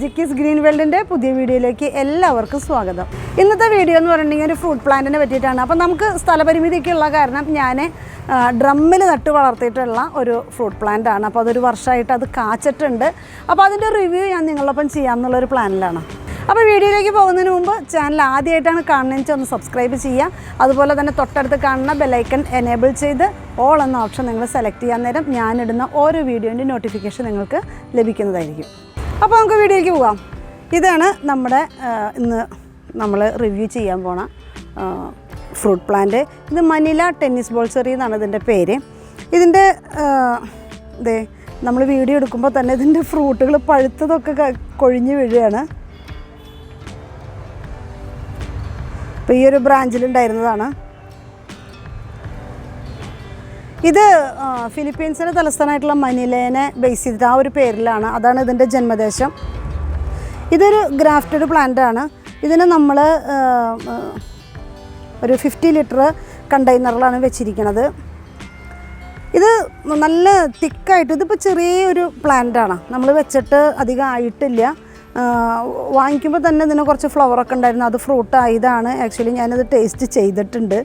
ജിക്കിസ് green വേൾഡിന്റെ പുതിയ വീഡിയോയിലേക്ക് എല്ലാവർക്കും സ്വാഗതം. ഇന്നത്തെ വീഡിയോ എന്ന് പറഞ്ഞിട്ടുണ്ടെങ്കിൽ ഒരു ഫ്രൂട്ട് പ്ലാന്റിനെ പറ്റിയിട്ടാണ്. അപ്പോൾ നമുക്ക് സ്ഥലപരിമിതിയൊക്കെ ഉള്ള കാരണം ഞാൻ ഡ്രമ്മിൽ നട്ട് വളർത്തിയിട്ടുള്ള ഒരു ഫ്രൂട്ട് പ്ലാന്റ് ആണ്. അപ്പോൾ അതൊരു വർഷമായിട്ട് അത് കാച്ചിട്ടുണ്ട്. അപ്പോൾ അതിന്റെ റിവ്യൂ ഞാൻ നിങ്ങളൊപ്പം ചെയ്യാമെന്നുള്ളൊരു പ്ലാനിലാണ് അപ്പോൾ വീഡിയോയിലേക്ക് പോകുന്നതിന് മുമ്പ് ചാനൽ ആദ്യമായിട്ടാണ് കാണുന്നതെന്ന് ഒന്ന് സബ്സ്ക്രൈബ് ചെയ്യുക. അതുപോലെ തന്നെ തൊട്ടടുത്ത് കാണുന്ന ബെലൈക്കൺ എനേബിൾ ചെയ്ത് ഓൾ എന്ന ഓപ്ഷൻ നിങ്ങൾ സെലക്ട് ചെയ്യാൻ നേരം ഞാനിടുന്ന ഓരോ വീഡിയോന്റെ നോട്ടിഫിക്കേഷൻ നിങ്ങൾക്ക് ലഭിക്കുന്നതായിരിക്കും. അപ്പോൾ നമുക്ക് വീഡിയോയ്ക്ക് പോകാം. ഇതാണ് നമ്മുടെ ഇന്ന് നമ്മൾ റിവ്യൂ ചെയ്യാൻ പോണ ഫ്രൂട്ട് പ്ലാന്റ്. ഇത് മനില ടെന്നീസ് ബോൾസറി എന്നാണ് ഇതിന്റെ പേര്. ഇതിന്റെ ഇതേ നമ്മൾ വീഡിയോ എടുക്കുമ്പോൾ തന്നെ ഇതിന്റെ ഫ്രൂട്ടുകൾ പഴുത്തതൊക്കെ കൊഴിഞ്ഞു വീഴുകയാണ്. അപ്പോൾ ഈ ഒരു ബ്രാഞ്ചിലുണ്ടായിരുന്നതാണ്. ഇത് ഫിലിപ്പീൻസിന്റെ തലസ്ഥാനമായിട്ടുള്ള മനിലേനെ ബേസ് ചെയ്തിട്ട് ആ ഒരു പേരിലാണ്. അതാണ് ഇതിന്റെ ജന്മദേശം. ഇതൊരു ഗ്രാഫ്റ്റഡ് പ്ലാന്റ് ആണ്. ഇതിന് നമ്മൾ ഒരു ഫിഫ്റ്റി ലിറ്റർ കണ്ടെയ്നറിലാണ് വെച്ചിരിക്കുന്നത് ഇത് നല്ല തിക്കായിട്ട് ഇതിപ്പോൾ ചെറിയൊരു പ്ലാന്റാണ് നമ്മൾ വെച്ചിട്ട് അധികം ആയിട്ടില്ല. വാങ്ങിക്കുമ്പോൾ തന്നെ ഇതിന് കുറച്ച് ഫ്ലവറൊക്കെ ഉണ്ടായിരുന്നു. അത് ഫ്രൂട്ട് ആയതാണ്. ആക്ച്വലി ഞാനത് ടേസ്റ്റ് ചെയ്തിട്ടുണ്ട്.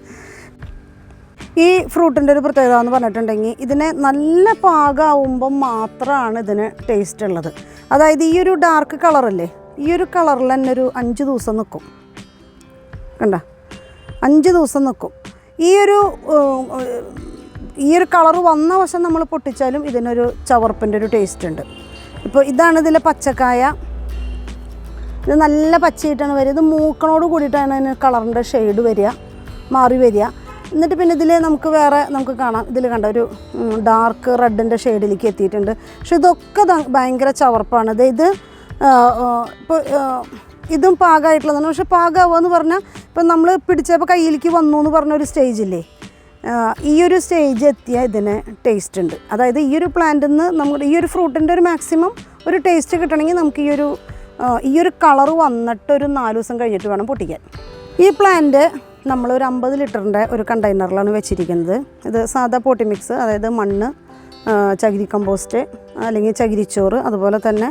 ഈ ഫ്രൂട്ടിന്റെ ഒരു പ്രത്യേകത എന്ന് പറഞ്ഞിട്ടുണ്ടെങ്കിൽ ഇതിനെ നല്ല പാകാവുമ്പം മാത്രമാണ് ഇതിന് ടേസ്റ്റ് ഉള്ളത്. അതായത് ഈ ഒരു ഡാർക്ക് കളറല്ലേ ഈ ഒരു കളറിൽ തന്നെ ഒരു അഞ്ച് ദിവസം നിൽക്കും കണ്ട? അഞ്ച് ദിവസം നിൽക്കും ഈ ഒരു ഈ ഒരു കളർ വന്ന വശം നമ്മൾ പൊട്ടിച്ചാലും ഇതിനൊരു ചവർപ്പിന്റെ ഒരു ടേസ്റ്റ് ഉണ്ട്. ഇപ്പോൾ ഇതാണ് ഇതിലെ പച്ചക്കായ. ഇത് നല്ല പച്ചയായിട്ടാണ് വരിക. ഇത് മൂക്കണോട് കൂടിയിട്ടാണ് അതിന് കളറിന്റെ ഷെയ്ഡ് വരിക മാറി വരിക. എന്നിട്ട് പിന്നെ ഇതിൽ നമുക്ക് വേറെ നമുക്ക് കാണാം. ഇതിൽ കണ്ട ഒരു ഡാർക്ക് റെഡിന്റെ ഷെയ്ഡിലേക്ക് എത്തിയിട്ടുണ്ട്. പക്ഷെ ഇതൊക്കെ ഭയങ്കര ചവർപ്പാണ്. ഇത് ഇത് ഇപ്പോൾ ഇതും പാകമായിട്ടുള്ളതാണ് പക്ഷെ പാകമാവുക എന്ന് പറഞ്ഞാൽ ഇപ്പം നമ്മൾ പിടിച്ചപ്പോൾ കയ്യിലേക്ക് വന്നു എന്ന് പറഞ്ഞ ഒരു സ്റ്റേജില്ലേ ഈ ഒരു സ്റ്റേജ് എത്തിയ ഇതിന് ടേസ്റ്റ് ഉണ്ട്. അതായത് ഈ ഒരു പ്ലാന്റിൽ നിന്ന് നമ്മുടെ ഈ ഒരു ഫ്രൂട്ടിന്റെ ഒരു മാക്സിമം ഒരു ടേസ്റ്റ് കിട്ടണമെങ്കിൽ നമുക്ക് ഈ ഒരു ഈ ഒരു കളർ വന്നിട്ട് ഒരു നാല് ദിവസം കഴിഞ്ഞിട്ട് വേണം പൊട്ടിക്കാൻ. ഈ പ്ലാന്റ് നമ്മൾ ഒരു അമ്പത് ലിറ്ററിന്റെ ഒരു കണ്ടെയ്നറിലാണ് വെച്ചിരിക്കുന്നത്. ഇത് സാധാ പോട്ടി മിക്സ് അതായത് മണ്ണ് ചകിരി കമ്പോസ്റ്റ് അല്ലെങ്കിൽ ചകിരിച്ചോറ് അതുപോലെ തന്നെ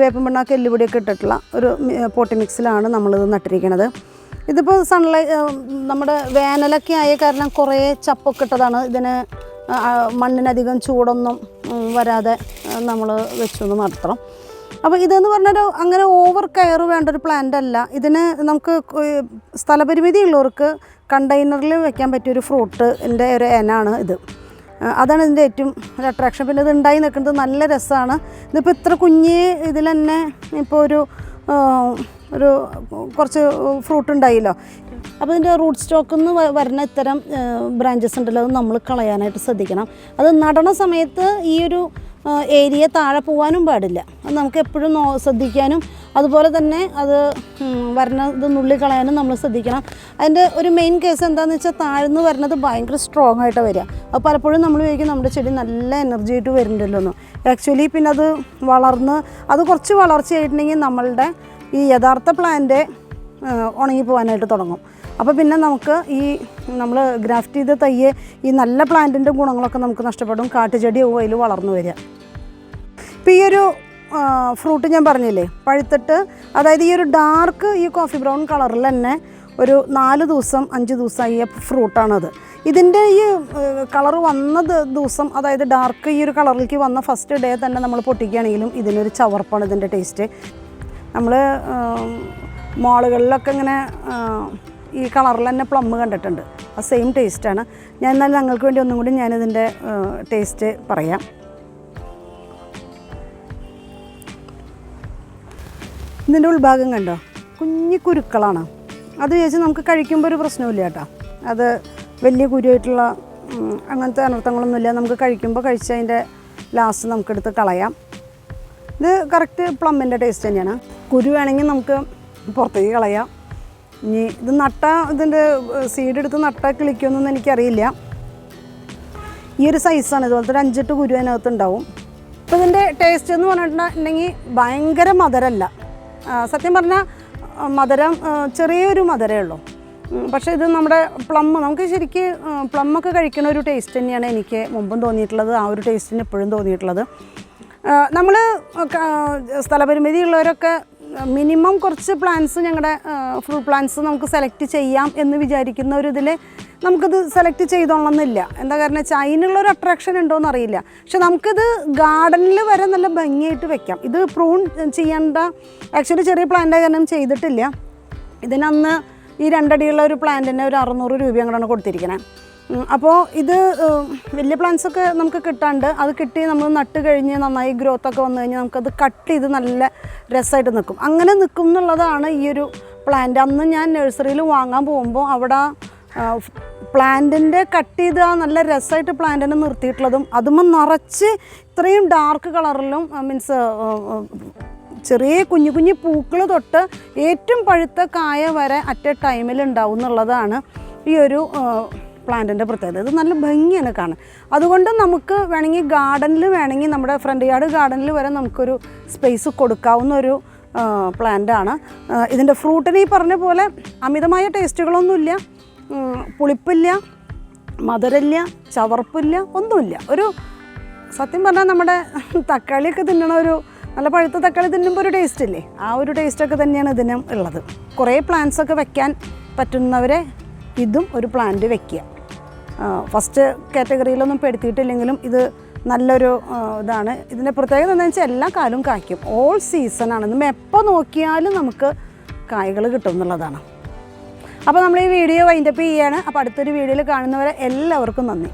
വേപ്പൻ പിണ്ണാക്ക് എല്ലുപൊടിയൊക്കെ ഇട്ടിട്ടുള്ള ഒരു പോട്ടി മിക്സിലാണ് നമ്മളിത് നട്ടിരിക്കുന്നത് ഇതിപ്പോൾ സൺലൈ നമ്മുടെ വേനലൊക്കെ ആയ കാരണം കുറേ ചപ്പൊക്കെ ഇട്ടതാണ്. ഇതിന് മണ്ണിനധികം ചൂടൊന്നും വരാതെ നമ്മൾ വെച്ചു മാത്രം. അപ്പോൾ ഇതെന്ന് പറഞ്ഞൊരു അങ്ങനെ ഓവർ കെയർ വേണ്ട ഒരു പ്ലാന്റ് അല്ല. ഇതിന് നമുക്ക് സ്ഥലപരിമിതി ഉള്ളവർക്ക് കണ്ടെയ്നറിൽ വെക്കാൻ പറ്റിയ ഒരു ഫ്രൂട്ടിന്റെ ഒരു എനാണ് ഇത്. അതാണ് ഇതിന്റെ ഏറ്റവും ഒരു അട്രാക്ഷൻ പിന്നെ ഇത് ഉണ്ടായി നിൽക്കുന്നത് നല്ല രസമാണ് ഇതിപ്പോൾ ഇത്ര കുഞ്ഞ് ഇതിൽ തന്നെ ഇപ്പോൾ ഒരു ഒരു കുറച്ച് ഫ്രൂട്ട് ഉണ്ടായില്ലോ. അപ്പോൾ ഇതിന്റെ റൂട്ട് സ്റ്റോക്കിൽ നിന്ന് വരുന്ന ഇത്തരം ബ്രാഞ്ചസ് ഉണ്ടല്ലോ അത് നമ്മൾ കളയാനായിട്ട് ശ്രദ്ധിക്കണം. അത് നടണ സമയത്ത് ഈ ഒരു ഏരിയ താഴെ പോകാനും പാടില്ല. അത് നമുക്ക് എപ്പോഴും നോ ശ്രദ്ധിക്കാനും അതുപോലെ തന്നെ അത് വരണത് നുള്ളിക്കളയാനും നുള്ളി കളയാനും നമ്മൾ ശ്രദ്ധിക്കണം. അതിന്റെ ഒരു മെയിൻ കേസ് എന്താണെന്ന് വെച്ചാൽ താഴ്ന്ന് വരുന്നത് ഭയങ്കര സ്ട്രോങ് ആയിട്ട് വരിക. അപ്പോൾ പലപ്പോഴും നമ്മൾ ചോദിക്കും നമ്മുടെ ചെടി നല്ല എനർജി ആയിട്ട് വരുന്നുണ്ടല്ലോ ആക്ച്വലി പിന്നെ അത് വളർന്ന് അത് കുറച്ച് വളർച്ചയായിട്ടുണ്ടെങ്കിൽ നമ്മളുടെ ഈ യഥാർത്ഥ പ്ലാന്റ് ഉണങ്ങി പോകാനായിട്ട് തുടങ്ങും. അപ്പോൾ പിന്നെ നമുക്ക് ഈ നമ്മൾ ഗ്രാഫ്റ്റ് ചെയ്ത തയ്യെ ഈ നല്ല പ്ലാന്റിന്റെ ഗുണങ്ങളൊക്കെ നമുക്ക് നഷ്ടപ്പെടും. കാട്ടുചെടിയാവും അതിൽ വളർന്നു വരിക. ഇപ്പോൾ ഈ ഒരു ഫ്രൂട്ട് ഞാൻ പറഞ്ഞില്ലേ പഴുത്തിട്ട് അതായത് ഈ ഒരു ഡാർക്ക് ഈ കോഫി ബ്രൗൺ കളറിൽ തന്നെ ഒരു നാല് ദിവസം അഞ്ച് ദിവസം ദിവസമായി ഫ്രൂട്ടാണത്. ഇതിന്റെ ഈ കളർ വന്ന ദിവസം അതായത് ഡാർക്ക് ഈ ഒരു കളറിലേക്ക് വന്ന ഫസ്റ്റ് ഡേ തന്നെ നമ്മൾ പൊട്ടിക്കുകയാണെങ്കിലും ഇതിനൊരു ചവർപ്പാണ് ഇതിന്റെ ടേസ്റ്റ്. നമ്മൾ മോളുകളിലൊക്കെ ഇങ്ങനെ ഈ കളറിൽ തന്നെ പ്ലം കണ്ടിട്ടുണ്ട്. ആ സെയിം ടേസ്റ്റാണ് ഞാൻ എന്നാൽ ഞങ്ങൾക്ക് വേണ്ടി ഒന്നും കൂടി ഞാനിതിന്റെ ടേസ്റ്റ് പറയാം. ഇതിന്റെ ഉൾഭാഗം കണ്ടോ? കുഞ്ഞു കുരുക്കളാണ്. അത് ചോദിച്ച് നമുക്ക് കഴിക്കുമ്പോൾ ഒരു പ്രശ്നമില്ല കേട്ടോ. അത് വലിയ കുരുവായിട്ടുള്ള അങ്ങനത്തെ അനർത്ഥങ്ങളൊന്നുമില്ല. നമുക്ക് കഴിക്കുമ്പോൾ കഴിച്ച് അതിന്റെ ലാസ്റ്റ് നമുക്കെടുത്ത് കളയാം. ഇത് കറക്റ്റ് പ്ലമ്മിന്റെ ടേസ്റ്റ് തന്നെയാണ്. കുരു വേണമെങ്കിൽ നമുക്ക് പുറത്തേക്ക് കളയാം. ഇനി ഇത് നട്ട ഇതിന്റെ സീഡ് എടുത്ത് നട്ട കിളിക്കുമെന്നൊന്നും എനിക്കറിയില്ല. ഈ ഒരു സൈസാണ് ഇതുപോലത്തെ ഒരു അഞ്ചെട്ട് കുരു അതിനകത്ത് ഉണ്ടാവും അപ്പോൾ ഇതിന്റെ ടേസ്റ്റ് എന്ന് പറഞ്ഞിട്ടുണ്ടെങ്കിൽ ഭയങ്കര മധുരമല്ല. സത്യം പറഞ്ഞാൽ മധുരം ചെറിയൊരു മധുരമേ ഉള്ളൂ. പക്ഷേ ഇത് നമ്മുടെ പ്ലം നമുക്ക് ശരിക്ക് പ്ലമ്മൊക്കെ കഴിക്കുന്ന ഒരു ടേസ്റ്റ് തന്നെയാണ് എനിക്ക് മുമ്പും തോന്നിയിട്ടുള്ളത് ആ ഒരു ടേസ്റ്റിന് ഇപ്പോഴും തോന്നിയിട്ടുള്ളത്. നമ്മൾ സ്ഥലപരിമിതി ഉള്ളവരൊക്കെ മിനിമം കുറച്ച് പ്ലാൻസ് ഞങ്ങളുടെ ഫ്രൂട്ട് പ്ലാൻസ് നമുക്ക് സെലക്ട് ചെയ്യാം എന്ന് വിചാരിക്കുന്ന ഒരു ഇതിൽ നമുക്കിത് സെലക്ട് ചെയ്തോളണമെന്നില്ല എന്താ കാരണം വെച്ചാൽ അതിനുള്ളൊരു അട്രാക്ഷൻ ഉണ്ടോയെന്ന് അറിയില്ല. പക്ഷെ നമുക്കിത് ഗാർഡനിൽ വരെ നല്ല ഭംഗിയായിട്ട് വെക്കാം. ഇത് പ്രൂൺ ചെയ്യേണ്ട ആക്ച്വലി ചെറിയ പ്ലാന്റ് കാരണം ചെയ്തിട്ടില്ല. ഇതിനന്ന് ഈ രണ്ടടിയുള്ള ഒരു പ്ലാന്റിന് ഒരു അറുന്നൂറ് രൂപ കൂടെയാണ് കൊടുത്തിരിക്കുന്നത് അപ്പോൾ ഇത് വലിയ പ്ലാന്റ്സ് ഒക്കെ നമുക്ക് കിട്ടാണ്ട് അത് കിട്ടി നമ്മൾ നട്ട് കഴിഞ്ഞ് നന്നായി ഗ്രോത്ത് ഒക്കെ വന്നു കഴിഞ്ഞാൽ നമുക്കത് കട്ട് ചെയ്ത് നല്ല രസമായിട്ട് നിൽക്കും അങ്ങനെ നിൽക്കും എന്നുള്ളതാണ് ഈ ഒരു പ്ലാന്റ് അന്ന് ഞാൻ നഴ്സറിയിൽ വാങ്ങാൻ പോകുമ്പോൾ അവിടെ പ്ലാന്റിന്റെ കട്ട് ചെയ്ത് നല്ല രസമായിട്ട് പ്ലാന്റിനെ നിർത്തിയിട്ടുള്ളതും അതുമ്പോൾ നിറച്ച് ഇത്രയും ഡാർക്ക് കളറിലും മീൻസ് ചെറിയ കുഞ്ഞു കുഞ്ഞു പൂക്കൾ തൊട്ട് ഏറ്റവും പഴുത്ത കായ വരെ അറ്റ് എ ടൈമിൽ ഉണ്ടാവും എന്നുള്ളതാണ് ഈ ഒരു പ്ലാന്റിന്റെ പ്രത്യേകത. ഇത് നല്ല ഭംഗിയാണ് കാണാൻ. അതുകൊണ്ട് നമുക്ക് വേണമെങ്കിൽ ഗാർഡനിൽ വേണമെങ്കിൽ നമ്മുടെ ഫ്രണ്ട് യാർഡ് ഗാർഡനിൽ വരെ നമുക്കൊരു സ്പേസ് കൊടുക്കാവുന്ന ഒരു പ്ലാന്റാണ്. ഇതിന്റെ ഫ്രൂട്ടിന് ഈ പറഞ്ഞ പോലെ അമിതമായ ടേസ്റ്റുകളൊന്നുമില്ല. പുളിപ്പില്ല മധുരമില്ല ചവർപ്പില്ല ഒന്നുമില്ല. ഒരു സത്യം പറഞ്ഞാൽ നമ്മുടെ തക്കാളിയൊക്കെ തിന്നണ ഒരു നല്ല പഴുത്ത തക്കാളി തിന്നുമ്പോൾ ഒരു ടേസ്റ്റ് ഇല്ലേ? ആ ഒരു ടേസ്റ്റൊക്കെ തന്നെയാണ് ഇതിനും ഉള്ളത്. കുറേ പ്ലാന്റ്സൊക്കെ വെക്കാൻ പറ്റുന്നവരെ ഇതും ഒരു പ്ലാന്റ് വെക്കുക. ഫസ്റ്റ് കാറ്റഗറിയിലൊന്നും പെടുത്തിയിട്ടില്ലെങ്കിലും ഇത് നല്ലൊരു ഇതാണ്. ഇതിന്റെ പ്രത്യേകത എന്താണെന്ന് വെച്ചാൽ എല്ലാ കാലവും കായ്ക്കും. ഓൾ ആണ്. നമ്മൾ എപ്പോൾ നോക്കിയാലും നമുക്ക് കായ്കൾ കിട്ടും എന്നുള്ളതാണ്. അപ്പോൾ നമ്മൾ ഈ വീഡിയോ വൈൻഡപ്പ് ചെയ്യാണ്. അപ്പോൾ അടുത്തൊരു വീഡിയോയിൽ കാണുന്നവരെ എല്ലാവർക്കും നന്ദി.